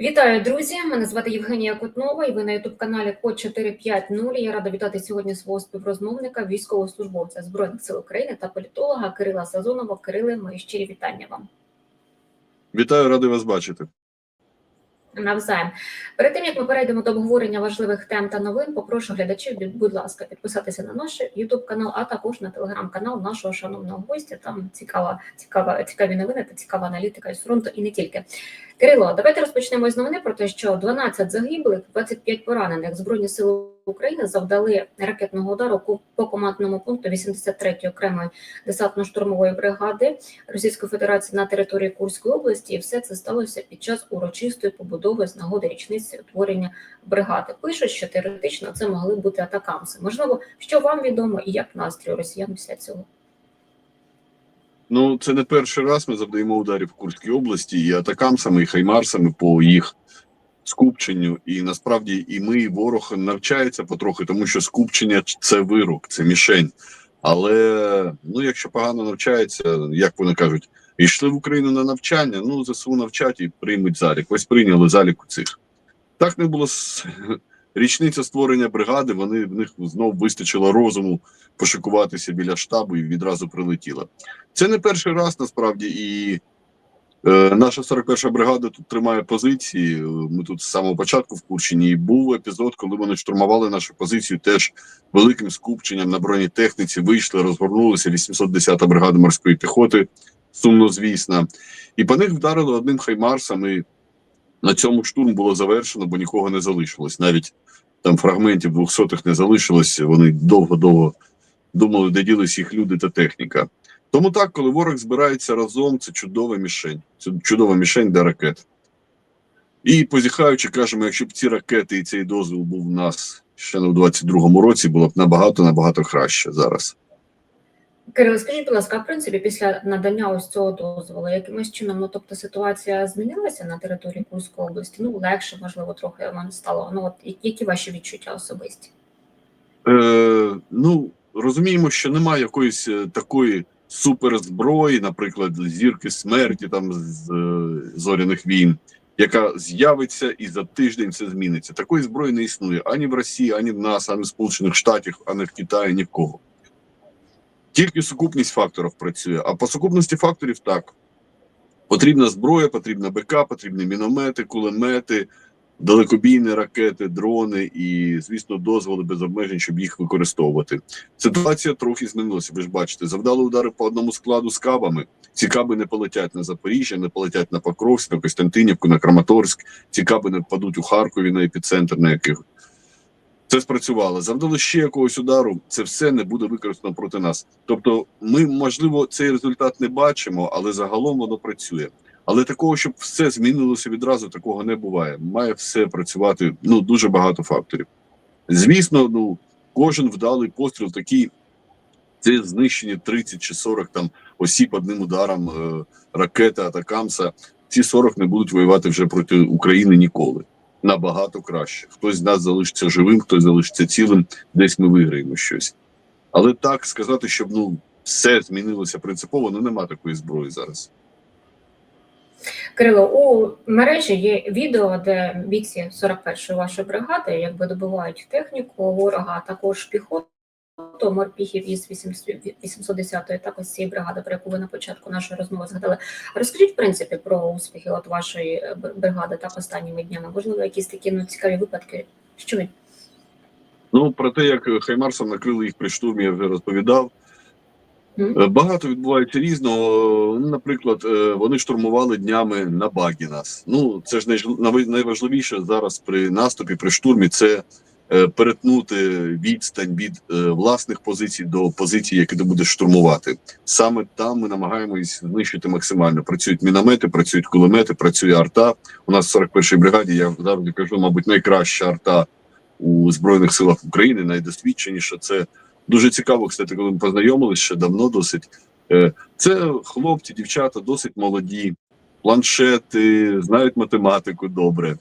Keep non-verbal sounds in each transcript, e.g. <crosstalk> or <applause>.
Вітаю, друзі! Мене звати Євгенія Котнова, і ви на ютуб каналі Код 450. Я рада вітати сьогодні свого співрозмовника, військовослужбовця Збройних сил України та політолога Кирила Сазонова. Кириле, мої щирі вітання вам. Вітаю, радий вас бачити. Навзаєм. Перед тим як ми перейдемо до обговорення важливих тем та новин, попрошу глядачів, будь ласка, підписатися на наш Ютуб канал, а також на телеграм-канал нашого шановного гостя. Там цікава, цікава, цікаві новини та цікава аналітика із фронту і не тільки. Кирило, давайте розпочнемо з новини про те, що 12 загиблих, 25 поранених збройні сили України завдали ракетного удару по командному пункту 83-ї окремої десантно-штурмової бригади Російської Федерації на території Курської області, і все це сталося під час урочистої побудови з нагоди річниці утворення бригади. Пишуть, що теоретично це могли бути атакамси. Можливо, що вам відомо і як настрій росіян після цього. Ну, це не перший раз ми завдаємо ударів в Курській області і атакамсами, і хаймарсами по їх скупченню. І насправді і ми, і ворог навчається потрохи, тому що скупчення це вирок, це мішень. Але ну, якщо погано навчається, як вони кажуть, йшли в Україну на навчання, ну ЗСУ навчать і приймуть залік. Ось прийняли залік у цих. Так не було з річниця створення бригади. Вони в них знов вистачило розуму пошикуватися біля штабу і відразу прилетіла. Це не перший раз насправді, і е, наша 41 бригада тут тримає позиції. Ми тут з самого початку в Курщині. І був епізод, коли вони штурмували нашу позицію теж великим скупченням на бронетехніці. Вийшли, розгорнулися 810-та бригада морської піхоти. Сумно, звісно, і по них вдарили одним хаймарсом. і на цьому штурм було завершено, бо нікого не залишилось. Навіть там фрагментів двохсотих не залишилось. Вони довго-довго думали, де ділись їх люди та техніка. Тому так, коли ворог збирається разом, це чудова мішень. Це чудова мішень для ракет. І позіхаючи, кажемо, якщо б ці ракети і цей дозвіл був у нас ще не в 22-му році, було б набагато набагато краще зараз. Кирило, скажіть, будь ласка, в принципі, після надання ось цього дозволу, якимось чином, ну тобто ситуація змінилася на території Курської області? Ну, легше, можливо, трохи вам стало. Ну, от які ваші відчуття особисті? Е, Ну, розуміємо, що немає якоїсь е, такої суперзброї, наприклад, зірки смерті там з е, зоряних війн, яка з'явиться і за тиждень це зміниться. Такої зброї не існує ані в Росії, ані в нас, ані в Сполучених Штатах, ані в Китаї, ні в кого. Тільки сукупність факторів працює. А по сукупності факторів так. Потрібна зброя, потрібна БК, потрібні міномети, кулемети, далекобійні ракети, дрони і, звісно, дозволи без обмежень, щоб їх використовувати. Ситуація трохи змінилася. Ви ж бачите, завдали удари по одному складу з кабами. Ці каби не полетять на Запоріжжя, не полетять на Покровськ, на Костянтинівку, на Краматорськ. Ці каби не впадуть у Харкові на епіцентр, на яких це спрацювало. Завдали ще якогось удару. Це все не буде використано проти нас. Тобто, ми можливо цей результат не бачимо, але загалом воно працює. Але такого, щоб все змінилося відразу, такого не буває. Має все працювати. Ну дуже багато факторів. Звісно, ну кожен вдалий постріл такий. Це знищені 30 чи 40 там осіб одним ударом е, ракети Атакамса. Ці 40 не будуть воювати вже проти України ніколи. Набагато краще. Хтось з нас залишиться живим, хтось залишиться цілим, десь ми виграємо щось. Але так сказати, щоб ну все змінилося принципово, ну нема такої зброї зараз. Кирило, у мережі є відео, де бійці 41-ї вашої бригади якби добувають техніку ворога, а також піхоту морпіхів із 810-ї, також цієї бригади, про яку ви на початку нашої розмови згадали. Розкажіть, в принципі, про успіхи от вашої бригади так останніми днями. Можливо, якісь такі ну, цікаві випадки. Що ви? Ну про те, як Хаймарсом накрили їх при штурмі, я вже розповідав. Багато відбувається різного. Ну, Наприклад, вони штурмували днями на багі нас. Ну це ж найважливіше зараз при наступі, при штурмі. Це перетнути відстань від власних позицій до позицій, які ти будеш штурмувати. Саме там ми намагаємось знищити максимально. Працюють міномети, працюють кулемети, працює арта. У нас в 41-й бригаді я завжди кажу, мабуть, найкраща арта у збройних силах України, найдосвідченіша. Це Дуже цікаво, кстати, коли ми познайомилися ще давно досить. Це хлопці, дівчата досить молоді, планшети, знають математику добре.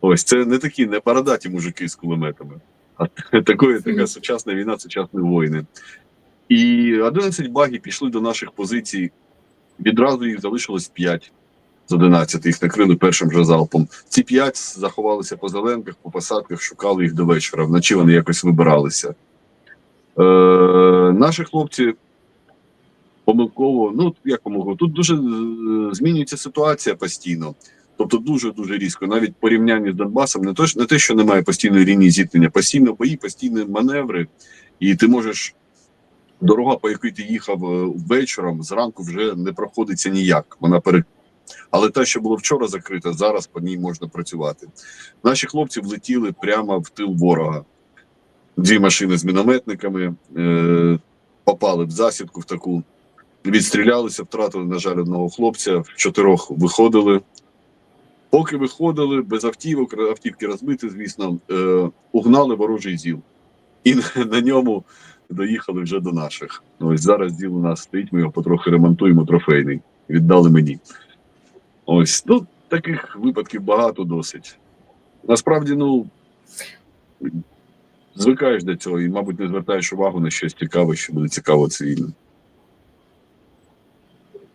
Ось це не такі не парадаті мужики з кулеметами, а <laughs> такої така сучасна війна, сучасні воїни. І 11 багів пішли до наших позицій. Відразу їх залишилось 5. з 11 їх накрили першим же залпом. Ці п'ять заховалися по зеленках, по посадках, шукали їх до вечора. Вночі вони якось вибиралися. Е, наші хлопці помилково, ну як помилково, тут дуже е, змінюється ситуація постійно. Тобто дуже дуже різко. Навіть порівняння з Донбасом, не то не те, що немає постійної лінії зіткнення, постійно бої, постійні маневри, і ти можеш дорога, по якій ти їхав е, вечором, зранку вже не проходиться ніяк. Вона пере... Але те, що було вчора закрита, зараз по ній можна працювати. Наші хлопці влетіли прямо в тил ворога. Дві машини з мінометниками е, попали в засідку в таку, відстрілялися, втратили, на жаль, одного хлопця, в чотирьох виходили. Поки виходили без автівок, автівки розбиті, звісно, е, угнали ворожий зіл. І на, ньому доїхали вже до наших. Ось зараз зіл у нас стоїть, ми його потрохи ремонтуємо, трофейний. Віддали мені. Ось, ну, таких випадків багато досить. Насправді, ну, звикаєш до цього і, мабуть, не звертаєш увагу на щось цікаве, що буде цікаво цивільно.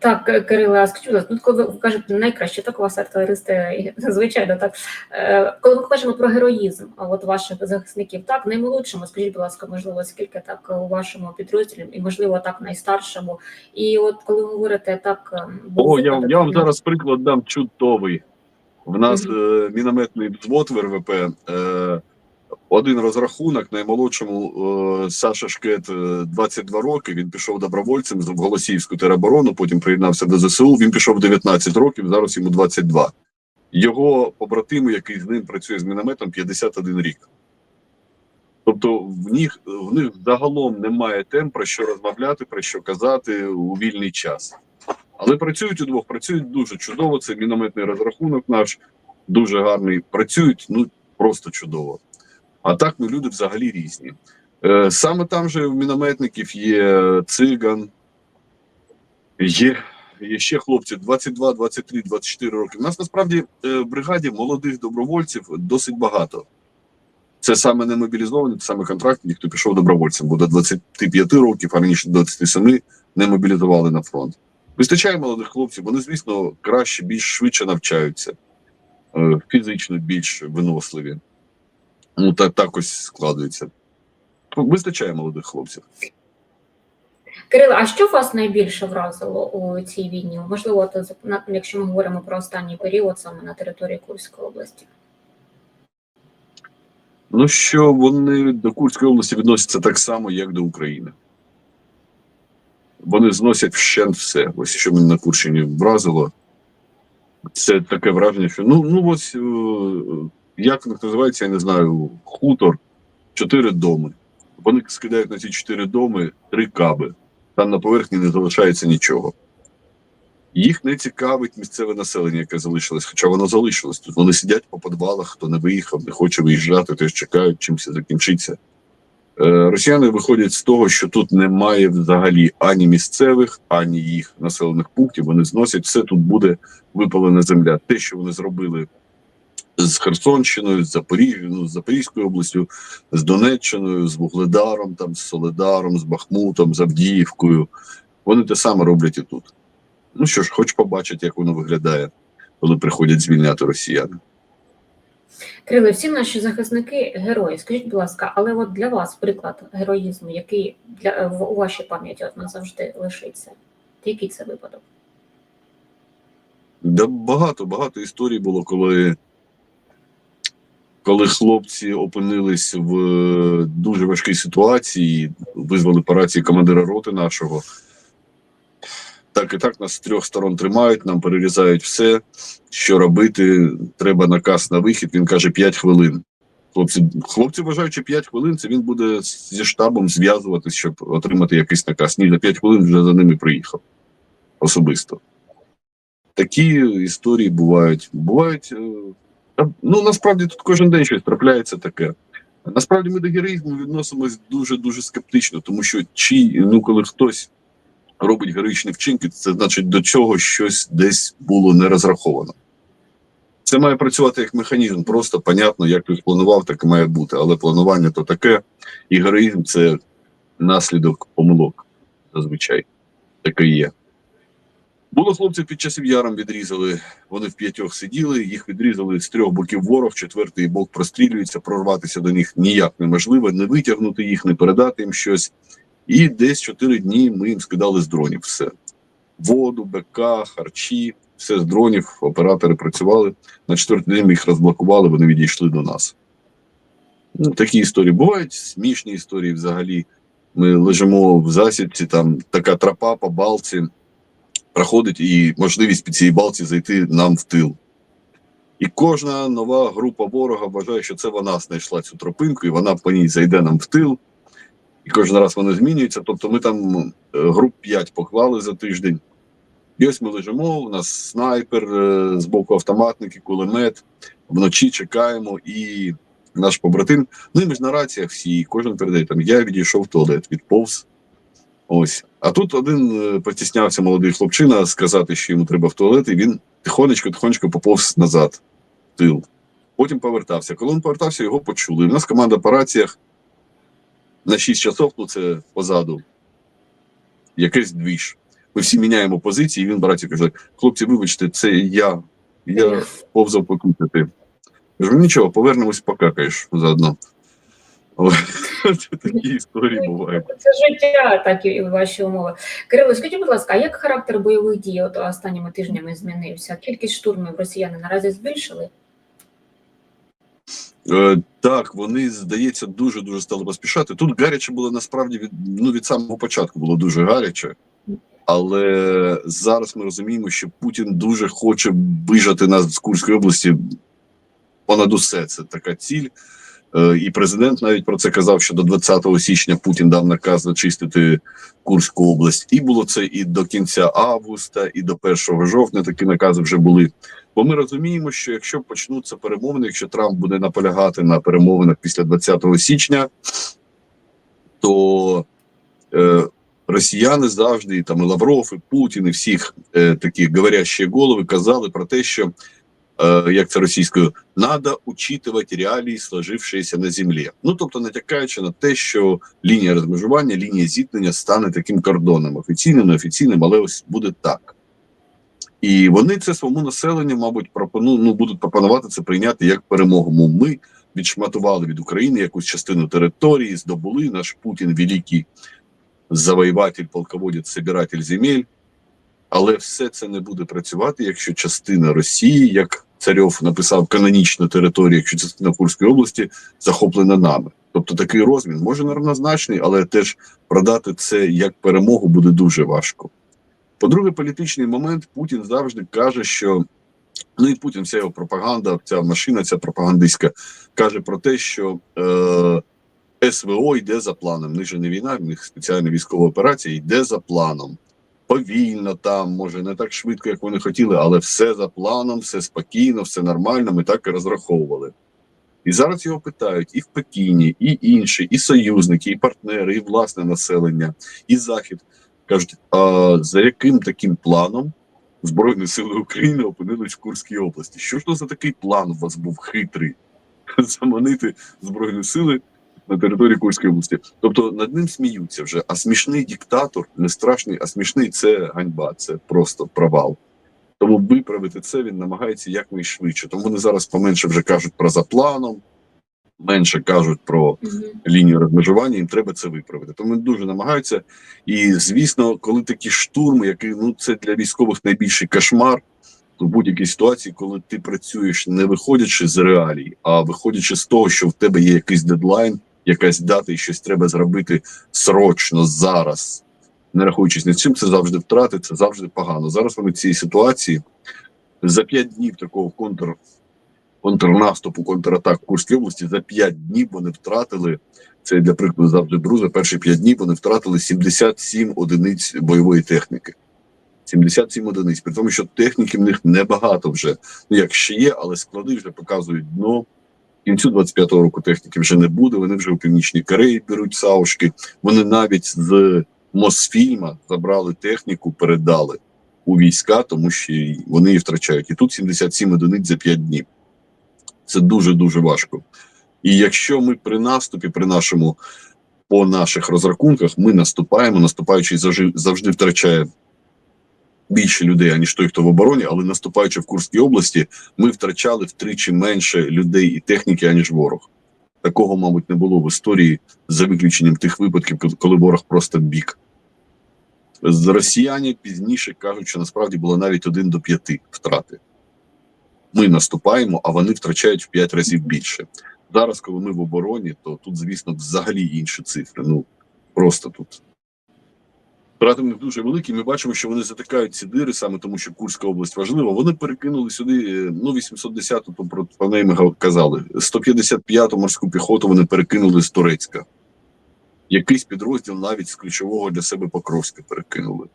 Так, К- Кириле, а скажіть, будь ласка, ну, коли ви кажете найкраще, так у вас артилеристи, <laughs> звичайно, так. Е, Коли ми кажемо про героїзм от ваших захисників, так, наймолодшому, скажіть, будь ласка, можливо, скільки так у вашому підрозділі, і можливо так найстаршому. І от коли ви говорите так, ем, О, я, я вам ну, зараз приклад дам чудовий. В нас Мгм. е, мінометний взвод в РВП. Е, один розрахунок наймолодшому е, Саша Шкет е, 22 роки. Він пішов добровольцем в Голосіївську тероборону, потім приєднався до ЗСУ. Він пішов 19 років, зараз йому 22. Його побратиму, який з ним працює з мінометом, 51 рік. Тобто в них, в них загалом немає тем про що розмовляти, про що казати у вільний час. Але працюють удвох, працюють дуже чудово. Це мінометний розрахунок наш дуже гарний. Працюють ну просто чудово. А так ну люди взагалі різні. Е, саме там же в мінометників є циган, є, є ще хлопці 22, 23, 24 роки. У нас насправді е, в бригаді молодих добровольців досить багато. Це саме не мобілізовані, це саме контрактні, хто пішов добровольцем, бо до 25 років, а раніше до 27 не мобілізували на фронт. Вистачає молодих хлопців, вони, звісно, краще, більш швидше навчаються, е, фізично більш виносливі. Ну, так, так ось складується. Вистачає молодих хлопців. Кириле, а що вас найбільше вразило у цій війні? Можливо, на- якщо ми говоримо про останній період саме на території Курської області. Ну, що вони до Курської області відносяться так само, як до України. Вони зносять вщент все. Ось що мене на Курщині вразило. Це таке враження, що ну, ну ось е, як це називається, я не знаю, хутор, чотири доми. Вони скидають на ці чотири доми три каби. Там на поверхні не залишається нічого. Їх не цікавить місцеве населення, яке залишилось, хоча воно залишилось тут. Вони сидять по підвалах, хто не виїхав, не хоче виїжджати, теж чекають, чим все закінчиться. Е, росіяни виходять з того, що тут немає взагалі ані місцевих, ані їх населених пунктів. Вони зносять все тут буде випалена земля. Те, що вони зробили з Херсонщиною, з Запоріжжю, ну, з Запорізькою областю, з Донеччиною, з Вугледаром, там, з Соледаром, з Бахмутом, з Авдіївкою. Вони те саме роблять і тут. Ну що ж, хоч побачити, як воно виглядає, коли приходять звільняти росіяни. Кириле, всі наші захисники герої. Скажіть, будь ласка, але от для вас приклад героїзму, який для в- у вашій пам'яті от назавжди лишиться? Який це випадок? Да багато, багато історій було, коли, коли хлопці опинились в е, дуже важкій ситуації, визвали по рації командира роти нашого. Так і так нас з трьох сторон тримають, нам перерізають все. Що робити? Треба наказ на вихід. Він каже 5 хвилин. Хлопці, хлопці вважають, що 5 хвилин це він буде зі штабом зв'язуватись, щоб отримати якийсь наказ. Ні, за 5 хвилин вже за ними приїхав особисто. Такі історії бувають. Бувають. Ну насправді тут кожен день щось трапляється таке. Насправді ми до героїзму відносимось дуже дуже скептично, тому що чи ну коли хтось робить героїчні вчинки, це значить до чого щось десь було не розраховано. Це має працювати як механізм, просто понятно, як ти планував, так і має бути. Але планування то таке, і героїзм це наслідок помилок зазвичай. Таке є. Було хлопців під часів яром відрізали. Вони в п'ятьох сиділи, їх відрізали з трьох боків ворог, четвертий бок прострілюється, прорватися до них ніяк неможливо, не витягнути їх, не передати їм щось. І десь чотири дні ми їм скидали з дронів все. Воду, БК, харчі, все з дронів, оператори працювали. На четвертий день ми їх розблокували, вони відійшли до нас. Ну, такі історії бувають, смішні історії взагалі. Ми лежимо в засідці, там така тропа по балці проходить і можливість під цієї балці зайти нам в тил. І кожна нова група ворога вважає, що це вона знайшла цю тропинку, і вона по ній зайде нам в тил. І кожен раз вони змінюються. Тобто ми там е, груп 5 поклали за тиждень. І ось ми лежимо, у нас снайпер, е, з боку автоматники, кулемет. Вночі чекаємо, і наш побратим. Ну і ми ж на раціях всі, кожен передає там. Я відійшов в туалет, відповз. Ось. А тут один е, потіснявся молодий хлопчина сказати, що йому треба в туалет, і він тихонечко, тихонечко поповз назад, в тил. Потім повертався. Коли він повертався, його почули. У нас команда по раціях на 6 часов, ну це позаду. Якийсь двіж. Ми всі міняємо позиції, і він браті каже: хлопці, вибачте, це я. Я повзав покутити. Кажу, нічого, повернемось, покакаєш заодно. Але <laughs> такі історії бувають. Це життя, так і ваші умови. Кирило, скажіть, будь ласка, а як характер бойових дій от останніми тижнями змінився? Кількість штурмів росіяни наразі збільшили? Е, так, вони, здається, дуже дуже стали поспішати. Тут гаряче було насправді від ну від самого початку було дуже гаряче, але зараз ми розуміємо, що Путін дуже хоче вижати нас з Курської області. Понад усе це така ціль. Е, І президент навіть про це казав, що до 20 січня Путін дав наказ зачистити Курську область. І було це і до кінця августа, і до 1 жовтня такі накази вже були. Бо ми розуміємо, що якщо почнуться перемовини, якщо Трамп буде наполягати на перемовинах після 20 січня, то е, росіяни завжди, і там і Лавров, і Путін, і всіх е, таких говорящі голови казали про те, що як це російською, надо учитувати реалії, сложившиеся на землі. Ну тобто, натякаючи на те, що лінія розмежування, лінія зіткнення стане таким кордоном, офіційним, неофіційним, але ось буде так. І вони це своєму населенню, мабуть, пропону, ну, будуть пропонувати це прийняти як перемогу. Мов Ми відшматували від України якусь частину території, здобули наш Путін великий завоюватель, полководець, собиратель земель. Але все це не буде працювати, якщо частина Росії, як Царьов написав, канонічна територія, якщо частина Курської області захоплена нами. Тобто такий розмін може неравнозначний, але теж продати це як перемогу буде дуже важко. По-друге, політичний момент Путін завжди каже, що ну і Путін, вся його пропаганда, ця машина, ця пропагандистська, каже про те, що е, СВО йде за планом. Них не війна, в них спеціальна військова операція йде за планом. Повільно там, може не так швидко, як вони хотіли, але все за планом, все спокійно, все нормально. Ми так і розраховували. І зараз його питають і в Пекіні, і інші, і союзники, і партнери, і власне населення, і захід кажуть: а за яким таким планом Збройні сили України опинились в Курській області? Що ж то за такий план у вас був хитрий <laughs> заманити збройні сили на території Курської області? Тобто над ним сміються вже. А смішний диктатор не страшний, а смішний це ганьба, це просто провал. Тому виправити це він намагається якнайшвидше. Тому вони зараз поменше вже кажуть про за планом, менше кажуть про Мгм. лінію розмежування, їм треба це виправити. Тому вони дуже намагаються. І звісно, коли такі штурми, які ну це для військових найбільший кошмар в будь-якій ситуації, коли ти працюєш не виходячи з реалій, а виходячи з того, що в тебе є якийсь дедлайн, якась дата, і щось треба зробити срочно зараз, не рахуючись ні з чим, це завжди втрати, це завжди погано. Зараз вони в цій ситуації за п'ять днів такого контр. Контрнаступу, контратак в Курській області за 5 днів вони втратили це для прикладу завжди друзі. Перші 5 днів вони втратили 77 одиниць бойової техніки. 77 одиниць. При тому, що техніки в них небагато вже. Ну як ще є, але склади вже показують дно. Кінцю 25-го року техніки вже не буде. Вони вже у північній Кореї беруть саушки. Вони навіть з Мосфільма забрали техніку, передали у війська, тому що вони її втрачають. І тут 77 одиниць за 5 днів. Це дуже дуже важко. І якщо ми при наступі, при нашому по наших розрахунках, ми наступаємо, наступаючий завжди втрачає більше людей, аніж той, хто в обороні, але наступаючи в Курській області, ми втрачали втричі менше людей і техніки, аніж ворог. Такого, мабуть, не було в історії за виключенням тих випадків, коли- ворог просто бік. Росіяни пізніше кажуть, що насправді було навіть 1 до 5 втрати. Ми наступаємо, а вони втрачають в 5 разів більше. Зараз, коли ми в обороні, то тут, звісно, взагалі інші цифри. Ну просто тут. Втрати них дуже великі. Ми бачимо, що вони затикають ці дири, саме тому, що Курська область важлива. Вони перекинули сюди е, ну 810-ту, то про про неї ми казали. 155-ту морську піхоту вони перекинули з Турецька. Якийсь підрозділ навіть з ключового для себе Покровська перекинули.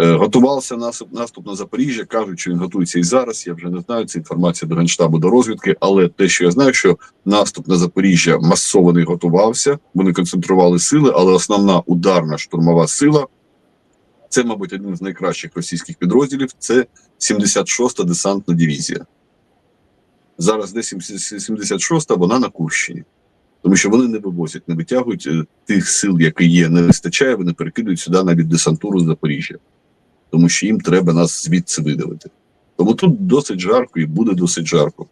Е, Готувався наступ, наступ на Запоріжжя. Кажуть, що він готується і зараз. Я вже не знаю. Це інформація до генштабу до розвідки. Але те, що я знаю, що наступ на Запоріжжя масований готувався. Вони концентрували сили, але основна ударна штурмова сила це, мабуть, один з найкращих російських підрозділів. Це 76-та десантна дивізія. Зараз де 76-та, вона на Курщині. Тому що вони не вивозять, не витягують е, тих сил, які є, не вистачає, вони перекидують сюди навіть десантуру з Запоріжжя. Тому що їм треба нас звідси видавити. Тому тут досить жарко і буде досить жарко.